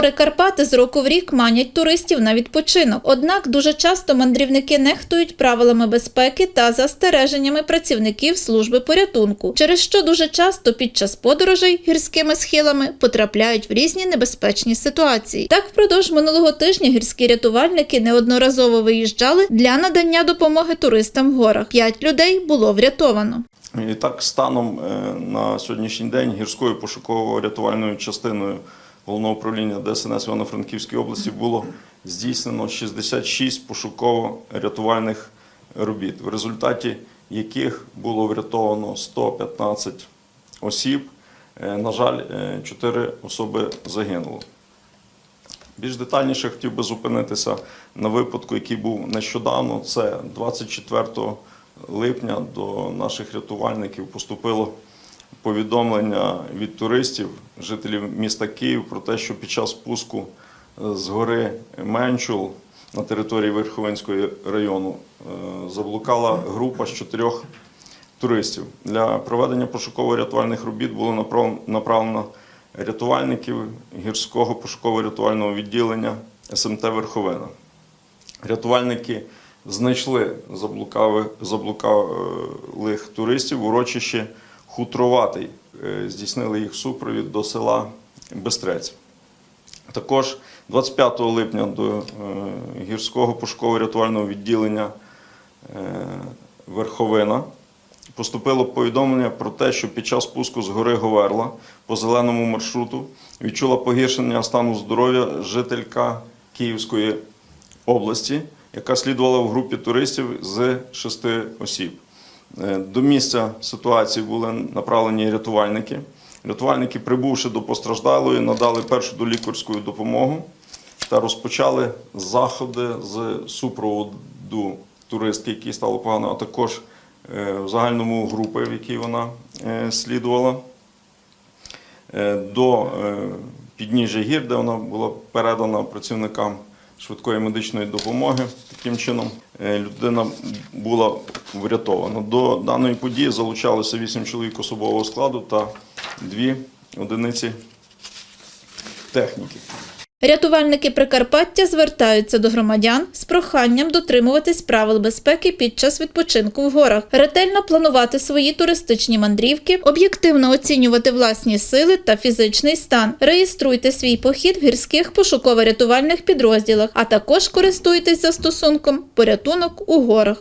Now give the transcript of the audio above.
Гори Карпати з року в рік манять туристів на відпочинок. Однак дуже часто мандрівники нехтують правилами безпеки та застереженнями працівників служби порятунку, через що дуже часто під час подорожей гірськими схилами потрапляють в різні небезпечні ситуації. Так, впродовж минулого тижня гірські рятувальники неодноразово виїжджали для надання допомоги туристам в горах. П'ять людей було врятовано. І так, станом е, на сьогоднішній день гірською пошуково-рятувальною частиною головного управління ДСНС Івано-Франківської області було здійснено 66 пошуково-рятувальних робіт, в результаті яких було врятовано 115 осіб. Е, На жаль, 4 особи загинуло. Більш детальніше хотів би зупинитися на випадку, який був нещодавно. Це 24 липня до наших рятувальників поступило повідомлення від туристів, жителів міста Київ, про те, що під час спуску е, з гори Менчул на території Верховинського району е, заблукала група з чотирьох туристів. Для проведення пошуково-рятувальних робіт було направлено рятувальників гірського пошуково-рятувального відділення СМТ Верховина. Рятувальники знайшли заблукави- заблукалих туристів в урочищі Хутроватий. Е, Здійснили їх супровід до села Бестрець. Також 25 липня до е, гірського пошуково-рятувального відділення е, Верховина поступило повідомлення про те, що під час спуску з гори Говерла по зеленому маршруту відчула погіршення стану здоров'я жителька Київської області, яка слідувала в групі туристів з шести осіб. Е, До місця ситуації були направлені рятувальники. Рятувальники, прибувши до постраждалої, надали першу долікарську допомогу та розпочали заходи з супроводу туристки, якій стало погано, а також е, в загальному групи, в якій вона е, слідувала, до підніжжя гір, де вона була передана працівникам швидкої медичної допомоги. Таким чином е, людина була врятована. До даної події залучалося 8 чоловік особового складу та 2 одиниці техніки. Рятувальники Прикарпаття звертаються до громадян з проханням дотримуватись правил безпеки під час відпочинку в горах, ретельно планувати свої туристичні мандрівки, об'єктивно оцінювати власні сили та фізичний стан. Реєструйте свій похід в гірських пошуково-рятувальних підрозділах, а також користуйтесь застосунком порятунок у горах.